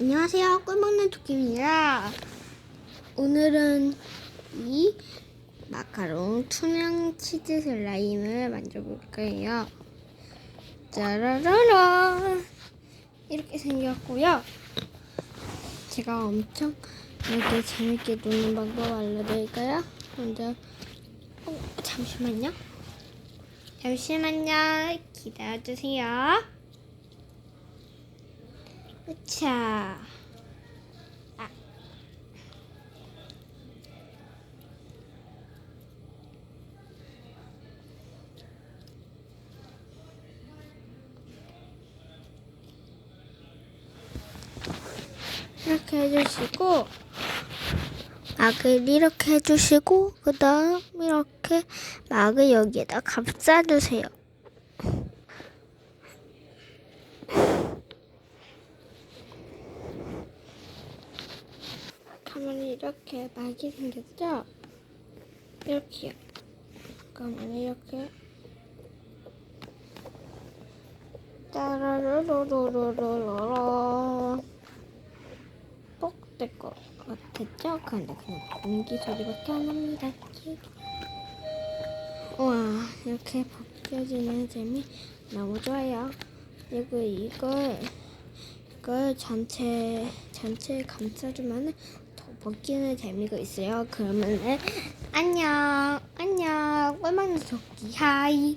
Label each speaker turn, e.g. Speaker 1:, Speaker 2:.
Speaker 1: 안녕하세요. 꿀먹는 토끼입니다. 오늘은 이 마카롱 투명 치즈 슬라임을 만들어볼 거예요. 짜라라라 이렇게 생겼고요. 제가 엄청 이렇게 재밌게 노는 방법 알려드릴까요? 먼저 어, 잠시만요. 잠시만요. 기다려주세요. 자, 아. 이렇게 해주시고 막을 이렇게 해주시고 그 다음 이렇게 막을 여기에다 감싸주세요. 가면 이렇게 막이 생겼죠? 이렇게요. 그러면 이렇게 따라라라라라라 뽁될것 같았죠? 근데 그냥 공기 소리밖에 안 납니다. 우와 이렇게 벗겨지는 재미 너무 좋아요. 그리고 이걸 이걸 전체 전체 감싸주면 더 벗기는 재미가 있어요. 그러면은 안녕. 안녕. 꿀먹는 토끼 하이